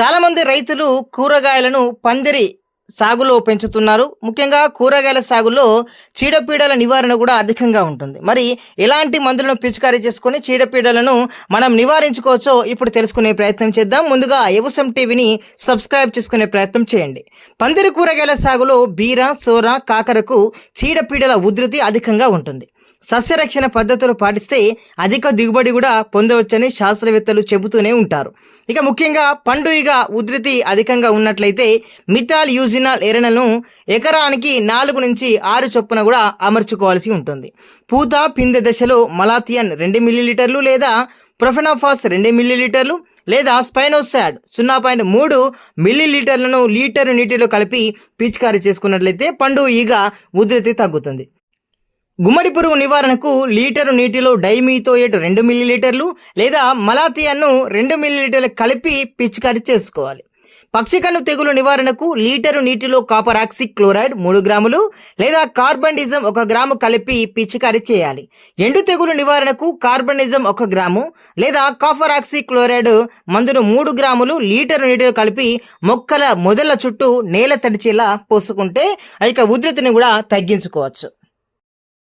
చాలామంది రైతులు కూరగాయలను పందిరి సాగులో పెంచుతున్నారు. ముఖ్యంగా కూరగాయల సాగులో చీడపీడల నివారణ కూడా అధికంగా ఉంటుంది. మరి ఎలాంటి మందులను పిచికారీ చేసుకొని చీడపీడలను మనం నివారించుకోవచ్చో ఇప్పుడు తెలుసుకునే ప్రయత్నం చేద్దాం. ముందుగా ఎవసం టీవీని సబ్స్క్రైబ్ చేసుకునే ప్రయత్నం చేయండి. పందిరి కూరగాయల సాగులో బీర సోర కాకరకు చీడపీడల ఉధృతి అధికంగా ఉంటుంది. సస్యరక్షణ పద్ధతులు పాటిస్తే అధిక దిగుబడి కూడా పొందవచ్చని శాస్త్రవేత్తలు చెబుతూనే ఉంటారు. ఇక ముఖ్యంగా పండుగ ఉధృతి అధికంగా ఉన్నట్లయితే మిథాల్ ఒరిజినల్ ఎరణను ఎకరానికి నాలుగు నుంచి ఆరు చొప్పున కూడా అమర్చుకోవాల్సి ఉంటుంది. పూత పిందె దశలో మలాథియన్ రెండు మిల్లీలీటర్లు లేదా ప్రొఫెనాఫాస్ రెండు మిల్లీలీటర్లు లేదా స్పైనోసాడ్ సున్నా పాయింట్ మూడు మిల్లీలీటర్లను లీటరు నీటిలో కలిపి పిచికారీ చేసుకున్నట్లయితే పండు ఈగ ఉధృతి తగ్గుతుంది. గుమ్మడి పురుగు నివారణకు లీటరు నీటిలో డైమీతోయేట్ రెండు మిల్లీలీటర్లు లేదా మలాథియాను రెండు మిల్లీలీటర్లు కలిపి పిచికారీ చేసుకోవాలి. పక్షికన్ను తెగులు నివారణకు లీటరు నీటిలో కాపర్ ఆక్సిక్ క్లోరైడ్ మూడు గ్రాములు లేదా కార్బనిజం ఒక గ్రాము కలిపి పిచికారీ చేయాలి. ఎండు తెగులు నివారణకు కార్బనిజం ఒక గ్రాము లేదా కాపర్ ఆక్సిక్ క్లోరైడ్ మందును మూడు గ్రాములు లీటరు నీటిలో కలిపి మొక్కల మొదల చుట్టూ నేల తడిచేలా పోసుకుంటే ఆ యొక్క ఉధృతిని కూడా తగ్గించుకోవచ్చు.